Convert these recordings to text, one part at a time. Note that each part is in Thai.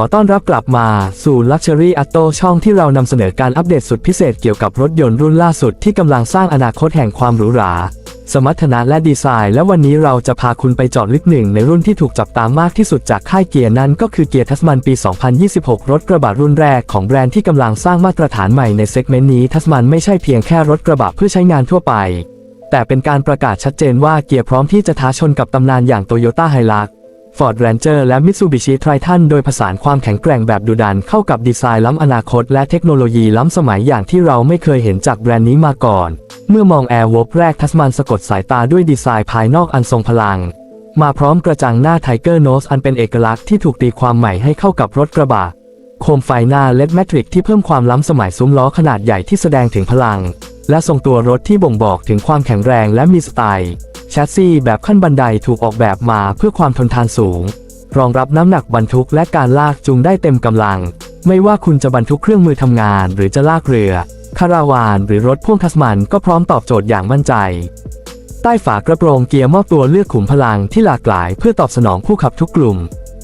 อต้อนรับกลับมาสู่ Luxury Auto ช่องที่เรานำเสนอการอัปเดตสุดพิเศษเกี่ยวกับรถยนต์รุ่นล่าสุดที่กำลังสร้างอนาคตแห่งความหรูหรา สมรรถนะและดีไซน์ และวันนี้เราจะพาคุณไปเจาะลึกหนึ่งในรุ่นที่ถูกจับตามากที่สุดจากค่ายเกียร์นั้นก็คือเกียร์ทัสมันปี 2026 รถกระบะรุ่นแรกของแบรนด์ที่กำลังสร้างมาตรฐานใหม่ในเซกเมนต์นี้ทัสมันไม่ใช่เพียงแค่รถกระบะเพื่อใช้งานทั่วไป แต่เป็นการประกาศชัดเจนว่าเกียร์พร้อมที่จะท้าชนกับตำนานอย่างโตโยต้าไฮลัก Ford Ranger และ Mitsubishi Triton โดยผสานความแข็งแกร่งแบบดุดันเข้ากับดีไซน์ล้ำอนาคตและเทคโนโลยีล้ำสมัยอย่างที่เราไม่เคยเห็นจากแบรนด์นี้มาก่อน เมื่อมอง Air w o l f แรกทัสมันสะกดสายตาด้วยดีไซน์ภายนอกอันทรงพลัง มาพร้อมกระจังหน้า Tiger Nose อันเป็นเอกลักษณ์ที่ถูกตีความใหม่ให้เข้ากับรถกระบะโคมไฟหน้า LED Matrix ที่เพิ่มความล้ำสมัยซุ้มล้อขนาดใหญ่ที่แสดงถึงพลัง และทรงตัวรถที่บ่งบอกถึงความแข็งแรงและมีสไตล์ แชสซีแบบขั้นบันไดถูกออกแบบมาเพื่อความทนทานสูง รองรับน้ำหนักบรรทุกและการลากจูงได้เต็มกำลัง ไม่ว่าคุณจะบรรทุกเครื่องมือทำงาน หรือจะลากเรือ คาราวาน หรือรถพ่วงทัสมันก็พร้อมตอบโจทย์อย่างมั่นใจ ใต้ฝากระโปรงเกียร์มอบตัวเลือกขุมพลังที่หลากหลายเพื่อตอบสนองผู้ขับทุกกลุ่ม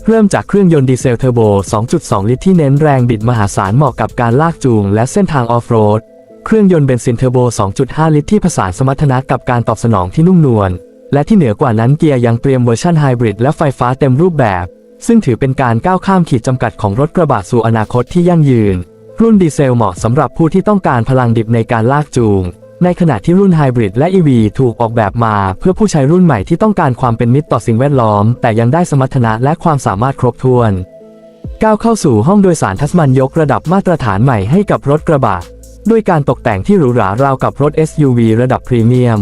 เริ่มจากเครื่องยนต์ดีเซลเทอร์โบ 2.2 ลิตรที่เน้นแรงบิดมหาศาลเหมาะกับการลากจูงและเส้นทางออฟโรด เครื่องยนต์เบนซินเทอร์โบ 2.5 ลิตรที่ผสานสมรรถนะกับการตอบสนองที่นุ่มนวล และที่เหนือกว่านั้นเกียร์ยังเตรียมเวอร์ชันไฮบริดและไฟฟ้าเต็มรูปแบบ ซึ่งถือเป็นการก้าวข้ามขีดจำกัดของรถกระบะสู่อนาคตที่ยั่งยืน รุ่นดีเซลเหมาะสำหรับผู้ที่ต้องการพลังดิบในการลากจูง ในขณะที่รุ่นไฮบริดและ EV ถูกออกแบบมา เพื่อผู้ใช้รุ่นใหม่ที่ต้องการความเป็นมิตรต่อสิ่งแวดล้อม แต่ยังได้สมรรถนะและความสามารถครบถ้วน ก้าวเข้าสู่ห้องโดยสารทัสมันยกระดับมาตรฐานใหม่ให้กับรถกระบะ ด้วยการตกแต่งที่หรูหราราวกับรถ SUV ระดับพรีเมียม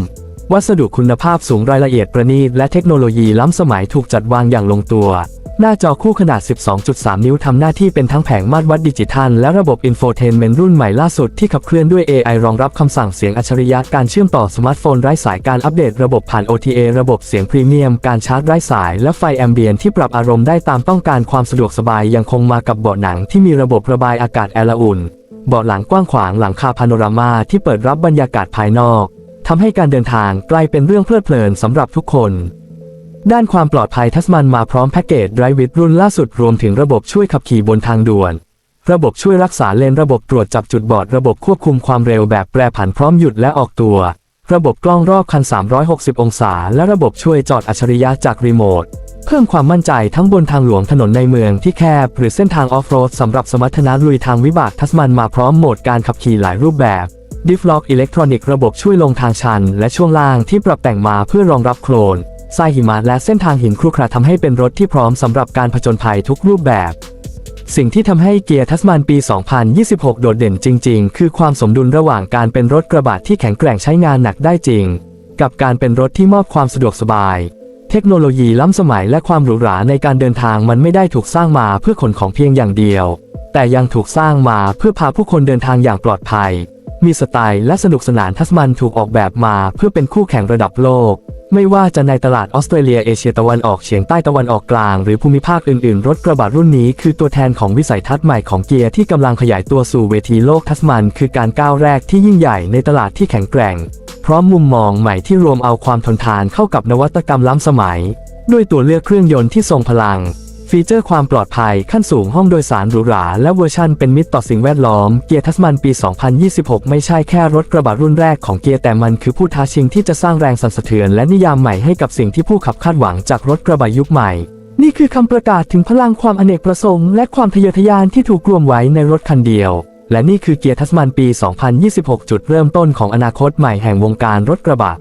วัสดุคุณภาพสูงรายละเอียดประณีตและเทคโนโลยีล้ำสมัยถูกจัดวางอย่างลงตัว หน้าจอคู่ขนาด 12.3 นิ้วทำหน้าที่เป็นทั้งแผงมาตรวัดดิจิทัล และระบบอินโฟเทนเมนต์รุ่นใหม่ล่าสุดที่ขับเคลื่อนด้วย AI รองรับคำสั่งเสียงอัจฉริยะการเชื่อมต่อสมาร์ทโฟนไร้สายการอัปเดตระบบผ่าน OTA ระบบเสียงพรีเมียม การชาร์จไร้สาย และไฟแอมเบียนที่ปรับอารมณ์ได้ตามต้องการความสะดวกสบายยังคงมากับเบาะหนังที่มีระบบระบายอากาศแอร์ละอุ่น เบาะหลังกว้างขวางหลังคาพาโนรามาที่เปิดรับบรรยากาศภายนอกทำให้การเดินทางกลายเป็นเรื่องเพลิดเพลินสำหรับทุกคน ด้านความปลอดภัยทัสมันมาพร้อมแพ็กเกจไรวิดรุ่นล่าสุดรวมถึงระบบช่วยขับขี่บนทางด่วน ระบบช่วยรักษาเลนระบบตรวจจับจุดบอดระบบควบคุมความเร็วแบบแปรผันพร้อมหยุดและออกตัว ระบบกล้องรอบคัน 360 องศา และระบบช่วยจอดอัจฉริยะจากรีโมท พิ่มความมั่นใจทั้งบนทางหลวงถนนในเมืองที่แคบหรือเส้นทางออฟโรดสำหรับสมรรถนะลุยทางวิบากทัสมันมาพร้อมโหมดการขับขี่หลายรูปแบบดิฟล็อกอิเล็กทรอนิกส์ระบบช่วยลงทางชัน และช่วงล่างที่ปรับแต่งมาเพื่อรองรับโคลนทรายหิมะและเส้นทางหินครุขระทำให้เป็นรถที่พร้อมสำหรับการผจญภัยทุกรูปแบบ สิ่งที่ทำให้เกียร์ทัสมันปี 2026 โดดเด่นจริง ๆ คือความสมดุลระหว่างการเป็นรถกระบะที่แข็งแกร่งใช้งานหนักได้จริง กับการเป็นรถที่มอบความสะดวกสบาย เทคโนโลยีล้ำสมัยและความหรูหราในการเดินทางมันไม่ได้ถูกสร้างมาเพื่อขนของเพียงอย่างเดียว แต่ยังถูกสร้างมาเพื่อพาผู้คนเดินทางอย่างปลอดภัย มีสไตล์และสนุกสนานทัสมันถูกออกแบบมาเพื่อเป็นคู่แข่งระดับโลก ไม่ว่าจะในตลาดออสเตรเลียเอเชียตะวันออกเฉียงใต้ตะวันออกกลาง หรือภูมิภาคอื่นๆ รถกระบะรุ่นนี้คือตัวแทนของวิสัยทัศน์ใหม่ของเกียร์ที่กำลังขยายตัวสู่เวทีโลกทัสมันคือการก้าวแรกที่ยิ่งใหญ่ในตลาดที่แข็งแกร่ง พร้อมมุมมองใหม่ที่รวมเอาความทนทานเข้ากับนวัตกรรมล้ำสมัย ด้วยตัวเลือกเครื่องยนต์ที่ทรงพลัง ฟีเจอร์ความปลอดภัยขั้นสูงห้องโดยสารหรูหรา และเวอร์ชันเป็นมิตรต่อสิ่งแวดล้อม เกียร์ทัสมันปี 2026 ไม่ใช่แค่รถกระบะรุ่นแรกของเกียร์แต่มันคือผู้ท้าชิงที่จะสร้างแรงสั่นสะเทือนและนิยามใหม่ให้กับสิ่งที่ผู้ขับคาดหวังจากรถกระบะยุคใหม่ นี่คือคำประกาศถึงพลังความอเนกประสงค์และความทะเยอทะยานที่ถูกรวมไว้ในรถคันเดียว และนี่คือเกียร์ทัสมันปี 2026 จุดเริ่มต้นของอนาคตใหม่แห่งวงการรถกระบะ